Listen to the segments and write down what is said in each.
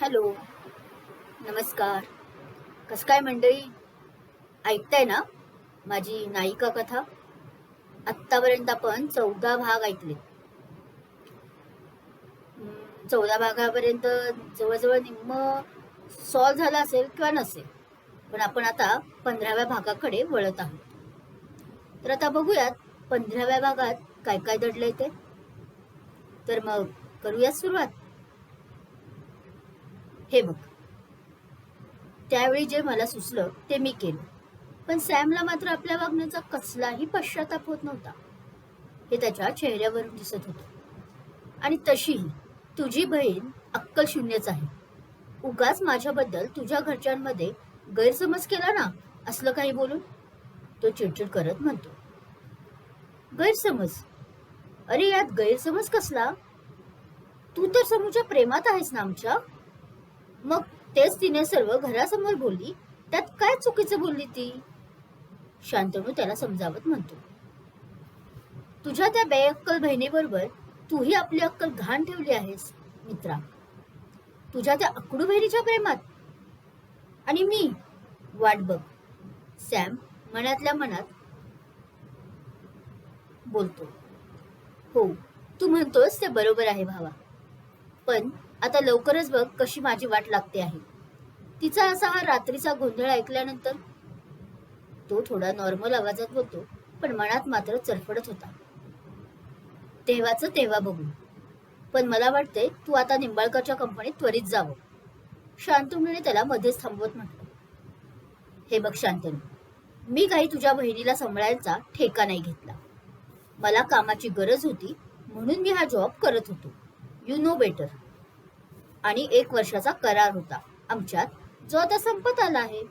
Hello. नमस्कार. कसं काय मंडळी? ऐकताय ना? माझी नायिका कथा? आत्तापर्यंत आपण चौदा भाग ऐकले. चौदा भागापर्यंत जवळजवळ निम्म सॉल्व झाला असेल किंवा नसेल पण आपण आता पंधराव्या भागाकडे वळत आहोत. तर आता बघूयात पंधराव्या भागात काय काय दडलंय ते. तर मग करूयात सुरुवात. हे बघ. त्यावेळी जे मला सुचलं ते मी केलं. पण सॅमला मात्र आपल्या वागण्याचा कसलाही पश्चाताप होत नव्हता. हे त्याच्या चेहऱ्यावरून दिसत होत. आणि तशीही तुझी बहीण अक्कल शून्यच आहे. उगाच माझ्याबद्दल तुझ्या घरच्यांमध्ये गैरसमज केला ना असलं काही बोलून? तो चिडचिड करत म्हणतो. गैरसमज? अरे यात गैरसमज कसला? तू तर समूच्या प्रेमात आहेस ना आमच्या. मग तेच तिने सर्व घरासमोर बोलली त्यात काय चुकीचं बोलली ती? शांतनू त्याला समजावत म्हणतो. तुझ्या त्या बेअक्कल बहिणीबरोबर तूही आपली अक्कल घाण ठेवली आहेस मित्रा. तुझ्या त्या अकडू बहिणीच्या प्रेमात. आणि मी वाट बघ सॅम मनातल्या मनात बोलतो. हो तू म्हणतोस ते बरोबर आहे भावा. पण आता लवकरच बघ कशी माझी वाट लागते आहे. तिचा असा हा रात्रीचा गोंधळ ऐकल्यानंतर तो थोडा नॉर्मल आवाजात बोलतो पण मनात मात्र चरफडत होता. तेव्हाच तेव्हा बघू. पण मला वाटतंय तू आता निंबाळकरच्या कंपनीत त्वरित जावं शांतनुने त्याला मध्येच थांबवत म्हटलं. हे बघ शांतनू मी काही तुझ्या बहिणीला सांभाळायचा ठेका नाही घेतला. मला कामाची गरज होती म्हणून मी हा जॉब करत होतो. यू नो बेटर आणि एक वर्षाचा करार होता आमच्यात जो आता संपत आला आहे.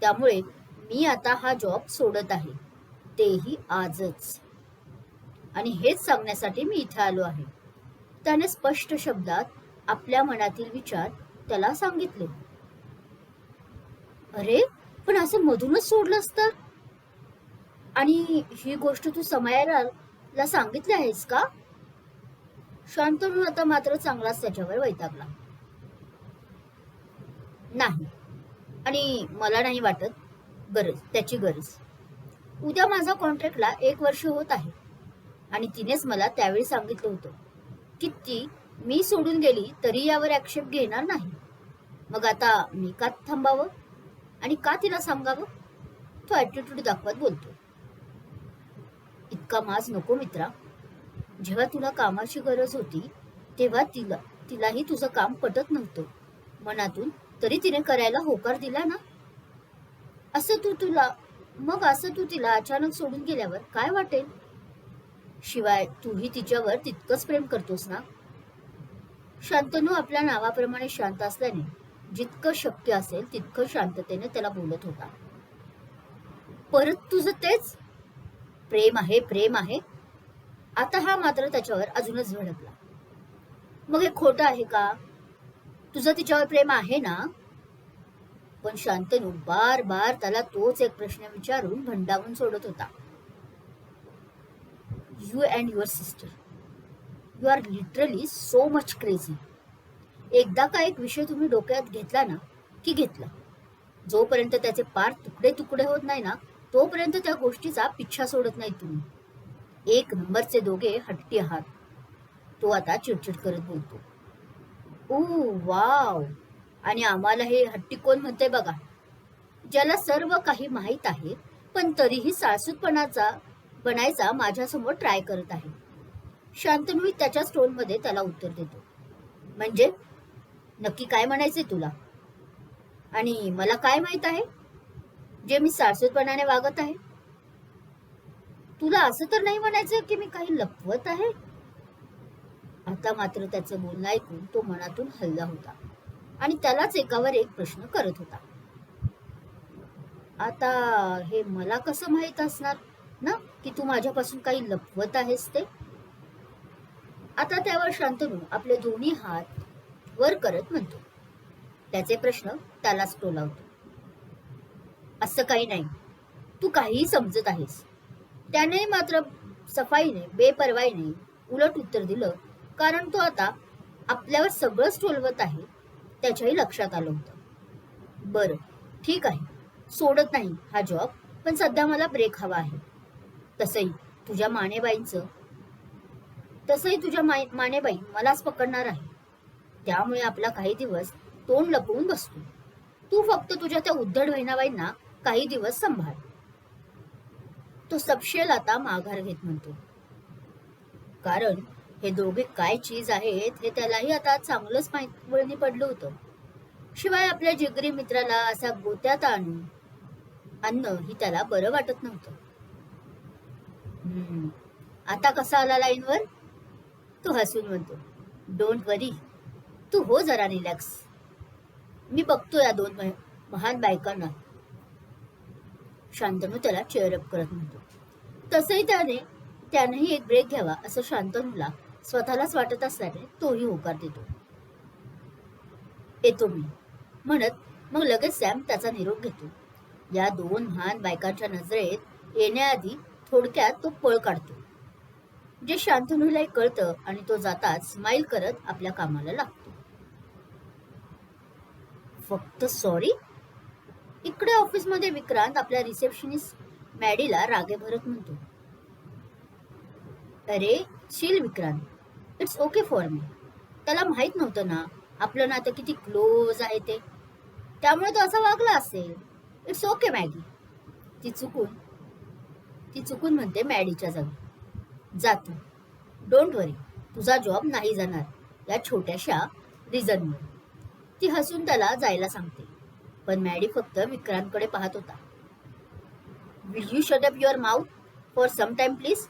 त्यामुळे मी आता हा जॉब सोडत आहे. तेही आजच. आणि हेच सांगण्यासाठी मी इथे आलो आहे. त्याने स्पष्ट शब्दात आपल्या मनातील विचार त्याला सांगितले. अरे पण असं मधूनच सोडलंस तर? आणि ही गोष्ट तू समयाला सांगितली आहेस का? शांतनू आता मात्र चांगलाच त्याच्यावर वैतागला. नाही. आणि मला नाही वाटत गरज त्याची गरज. उद्या माझा कॉन्ट्रॅक्टला एक वर्ष होत आहे. आणि तिनेच मला त्यावेळी सांगितलं होतं की ती मी सोडून गेली तरी यावर आक्षेप घेणार नाही. मग आता मी का थांबावं? आणि का तिला सांगावं? तो ॲटिट्यूड दाखवत बोलतो. इतका माज नको मित्रा. जेव्हा तुला कामाची गरज होती तेव्हा तिला तिलाही तुझं काम पटत नव्हतं. मनातून तरी तिने करायला होकार दिला ना? असं तू तुला मग असं तू तिला अचानक सोडून गेल्यावर काय वाटेल? शिवाय तूही तिच्यावर तितकंच प्रेम करतोस ना? शांतनू आपल्या नावाप्रमाणे शांत असल्याने जितकं शक्य असेल तितकं शांततेने त्याला बोलत होता. परत तुझं तेच? प्रेम आहे प्रेम आहे. आता हा मात्र त्याच्यावर अजूनच भडकला मग हे खोटं आहे का? तुझं तिच्यावर प्रेम आहे ना? पण शांतनू बार बार त्याला तोच एक प्रश्न विचारून भंडावून सोडत होता. You and your sister you are literally so much crazy एकदा का एक विषय तुम्ही डोक्यात घेतला ना की घेतला. जोपर्यंत त्याचे पार तुकडे तुकडे होत नाही ना तोपर्यंत त्या गोष्टीचा पिच्छा सोडत नाही तुम्ही. एक नंबरचे दोघे हट्टी आहात. तो आता चिडचिड करत बोलतो. Oh wow. आणि आम्हाला हे हट्टी कोण म्हणते बघा. ज्याला सर्व काही माहीत आहे पण तरीही साळसूतपणाचा बनायचा माझ्यासमोर ट्राय करत आहे. शांतनू त्याच्या टोनमध्ये त्याला उत्तर देतो. म्हणजे? नक्की काय म्हणायचे तुला? आणि मला काय माहीत आहे? जे मी साळसूतपणाने वागत आहे तुला असं तर नाही म्हणायचं की मी काही लपवत आहे? आता मात्र त्याचं बोलणं ऐकून तो मनातून हल्ला होता आणि त्यालाच एकावर एक प्रश्न करत होता. आता हे मला कसं माहीत असणार ना की तू माझ्यापासून काही लपवत आहेस ते? आता त्यावर शांतनू आपले दोन्ही हात वर करत म्हणतो. त्याचे प्रश्न त्यालाच टोलावतो. असं काही नाही. तू काहीही समजत आहेस. त्याने मात्र सफाईने बेपरवाईने उलट उत्तर दिलं. कारण तो आता आपल्यावर सगळंच टोलवत आहे त्याच्याही लक्षात आलं होतं. बरं ठीक आहे. सोडत नाही हा जॉब पण सध्या मला ब्रेक हवा आहे. तसंही तुझ्या मानेबाईंचं तसंही तुझ्या मानेबाई मलाच पकडणार आहे. त्यामुळे आपला काही दिवस तोंड लपवून बसतो. तू फक्त तुझ्या त्या उद्धड बहिणाबाईंना काही दिवस सांभाळ. तो सपशेल आता माघार घेत म्हणतो. कारण हे दोघे काय चीज आहेत हे त्यालाही आता चांगलंच माहिती पडलं होतं. शिवाय आपल्या जिगरी मित्राला असा गोत्यात आणून अन्न ही त्याला बरं वाटत नव्हतं. हम्म, आता कसा आला लाईनवर? तो हसून म्हणतो डोंट वरी तू हो जरा रिलॅक्स मी बघतो या दोन महान बायकांना. शांतनू त्याला चेअरअप करत म्हणतो. तसंही त्याने त्यानेही एक ब्रेक घ्यावा असं शांतनूला स्वतःलाच वाटत असल्याने तोही होकार देतो. येतो मी म्हणत मग लगेच सॅम त्याचा निरोप घेतो. या दोन महान बायकांच्या नजरेत येण्याआधी थोडक्यात तो पळ काढतो. जे शांतनूलाही कळतं आणि तो जाताच स्माईल करत आपल्या कामाला लागतो. फक्त सॉरी इकडे ऑफिसमध्ये विक्रांत आपल्या रिसेप्शनिस्ट मॅडीला रागे भरत म्हणतो. अरे Sheel Vikrant it's okay for me त्याला माहीत नव्हतं ना आपलं नातं किती क्लोज आहे ते. त्यामुळे तो असा वागला असेल. इट्स ओके मॅगी ती चुकून ती चुकून म्हणते मॅडीच्या जागी. जातो डोंट वरी तुझा जॉब नाही जाणार. या छोट्याशा रिझनमुळे ती हसून त्याला जायला सांगते. पण मॅडी फक्त विक्रांतकडे पाहत होता. Will you shut up your mouth for some time please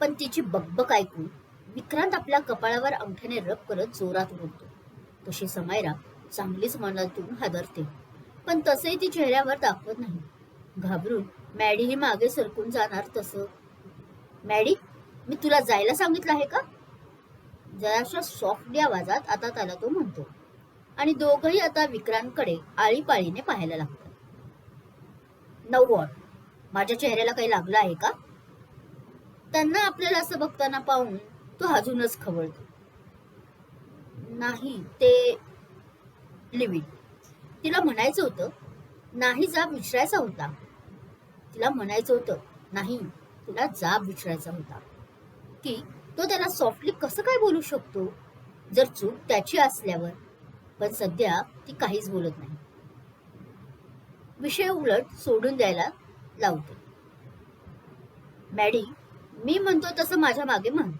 पण तिची बकबक ऐकून विक्रांत आपल्या कपाळावर अंगठ्याने रब करत जोरात बोलतो. तशी समायरा चांगलीच मनातून हादरते. पण तसंही ती चेहऱ्यावर दाखवत नाही. घाबरून मॅडी ही मागे सरकून जाणार तसं. मॅडी मी तुला जायला सांगितलं आहे का? जराशा सॉफ्टली आवाजात आता त्याला तो म्हणतो. आणि दोघही आता विक्रांतकडे आळीपाळीने पाहायला लागतात. नऊ माझ्या चेहऱ्याला काही लागलं आहे का? त्यांना आपल्याला असं बघताना पाहून तो अजूनच खवळतो. नाही ते लिव्हिन तिला म्हणायचं होतं नाही जाब विचारायचा होता. तिला म्हणायचं होतं नाही तिला जाब विचारायचा होता. की तो त्याला सॉफ्टली कसं काय बोलू शकतो? जर चूक त्याची असल्यावर. पण सध्या ती काहीच बोलत नाही. विषय उलट सोडून द्यायला लावते. मॅडी मी म्हणतो तसं माझ्या मागे म्हण.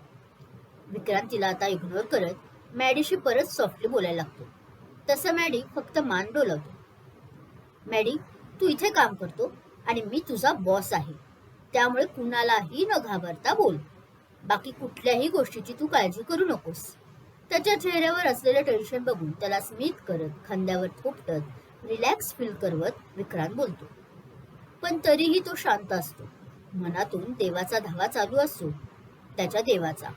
विक्रांत तिला आता इग्नोर करत मॅडीशी परत सॉफ्टली बोलायला लागतो. तसं मॅडी फक्त मान डोलावतो. मॅडी तू इथे काम करतो आणि मी तुझा बॉस आहे. त्यामुळे कुणालाही न घाबरता बोल. बाकी कुठल्याही गोष्टीची तू काळजी करू नकोस. त्याच्या चेहऱ्यावर असलेलं टेन्शन बघून त्याला स्मित करत खांद्यावर थोपटत रिलॅक्स फील करवत विक्रांत बोलतो. पण तरीही तो शांत असतो. मनातून देवाचा धावा चालू असतो. त्याच्या देवाचा.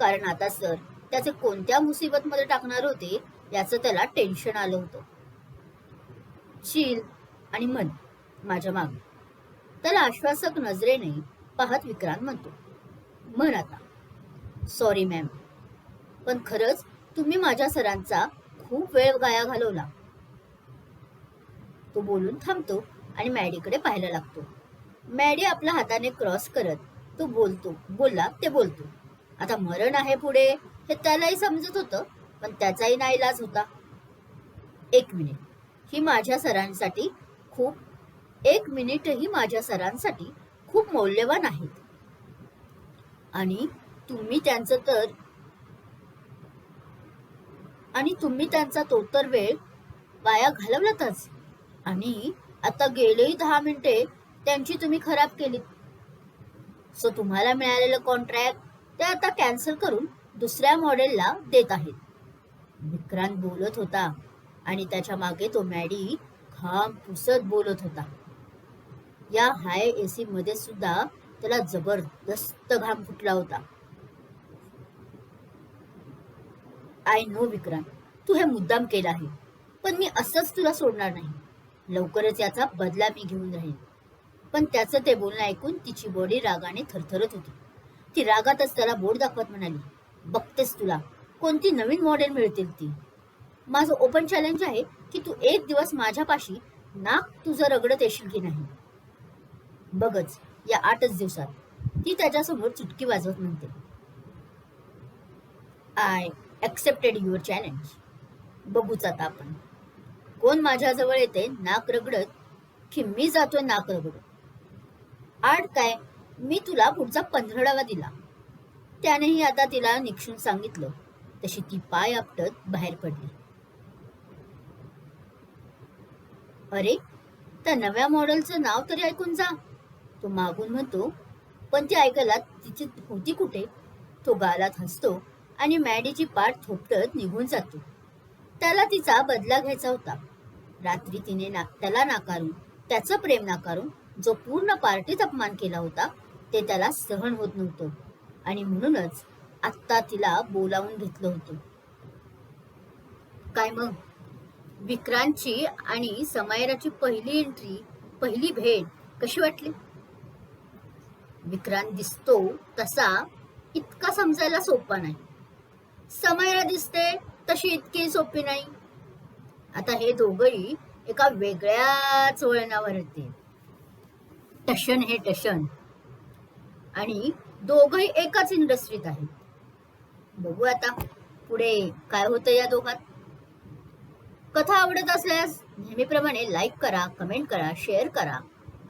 कारण आता सर त्याचे कोणत्या मुसीबत मध्ये टाकणार होते याचं त्याला टेन्शन आलं होतं. शील आणि मन माझ्या मागे. त्याला आश्वासक नजरेने पाहत विक्रांत म्हणतो म्हण आता. सॉरी मॅम पण खरंच तुम्ही माझ्या सरांचा खूप वेळ गाया घालवला. तो बोलून थांबतो आणि मॅडीकडे पाहायला लागतो. मॅडी आपल्या हाताने क्रॉस करत तो बोलतो बोलला ते बोलतो. आता मरण आहे पुढे हे त्यालाही समजत होतं पण त्याचाही नाईलाज होता. एक मिनिट. ही माझ्या सरांसाठी खूप एक मिनिटही माझ्या सरांसाठी खूप मौल्यवान आहेत. आणि तुम्ही त्यांचं तर आणि तुम्ही त्यांचा तो तर वेळ वाया घालवलातच. आणि आता गेलेही दहा मिनिटे त्यांची तुम्ही खराब केली सो तुम्हाला मिळालेलं कॉन्ट्रॅक्ट ते आता कॅन्सल करून दुसऱ्या मॉडेलला देत आहेत. विक्रांत बोलत होता आणि त्याच्यामागे तो मॅडी घाम पुसत बोलत होता. या हाय एसी मध्ये सुद्धा त्याला जबरदस्त घाम फुटला होता. आय नो विक्रांत तू हे मुद्दाम केलं आहे. पण मी असंच तुला सोडणार नाही. लवकरच याचा बदला मी घेऊन राहीन. पण त्याचं ते बोलणं ऐकून तिची बॉडी रागाने थरथरत होती. ती रागातच त्याला बोट दाखवत म्हणाली बघतेस तुला कोणती नवीन मॉडेल मिळतील ती? माझं ओपन चॅलेंज आहे की तू एक दिवस माझ्यापाशी नाक तुझं रगडत येशील की नाही? बघच या आठच दिवसात. ती त्याच्यासमोर चुटकी वाजवत म्हणते. आय ॲक्सेप्टेड युअर चॅलेंज बघूच आता आपण. कोण माझ्याजवळ येते नाक रगडत की मी जातोय नाक रगडत? आठ काय? मी तुला पुढचा पंधरडावा दिला. त्यानेही आता तिला निक्षून सांगितलं. तशी ती पाय आपटत बाहेर पडली. अरे त्या नव्या मॉडेलचं नाव तरी ऐकून जा. तो मागून म्हणतो पण ती ऐकायला तिची होती कुठे? तो गालात हसतो. आणि मॅडीची पाठ थोपटत निघून जातो. त्याला तिचा बदला घ्यायचा होता. रात्री तिने ना त्याला नाकारून त्याचं प्रेम नाकारून जो पूर्ण पार्टीत अपमान केला होता ते त्याला सहन होत नव्हतं. आणि म्हणूनच आत्ता तिला बोलावून घेतलं होतं. काय मग? विक्रांतची आणि समायराची पहिली एंट्री पहिली भेट कशी वाटली? विक्रांत दिसतो तसा इतका समजायला सोपा नाही. समयला दिसते तशी इतकी सोपी नाही. आता हे दोघही एका वेगळ्याच वळणावर येते. टशन हे टशन. आणि दोघही एकाच इंडस्ट्रीत आहेत. बघू आता पुढे काय होतं या दोघात. कथा आवडत असल्यास नेहमीप्रमाणे लाईक करा कमेंट करा शेअर करा.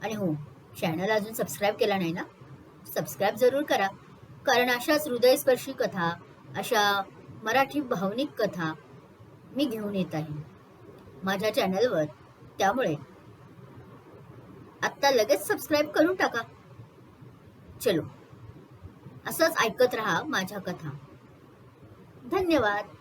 आणि हो चॅनल अजून सबस्क्राईब केला नाही ना? सबस्क्राईब जरूर करा. कारण अशाच हृदयस्पर्शी कथा अशा मराठी भावनिक कथा मी घेऊन येत आहे. माझ्या चॅनलवर. त्यामुळे आत्ता लगेच सबस्क्राईब करून टाका. चलो. असंच ऐकत राहा माझ्या कथा. धन्यवाद.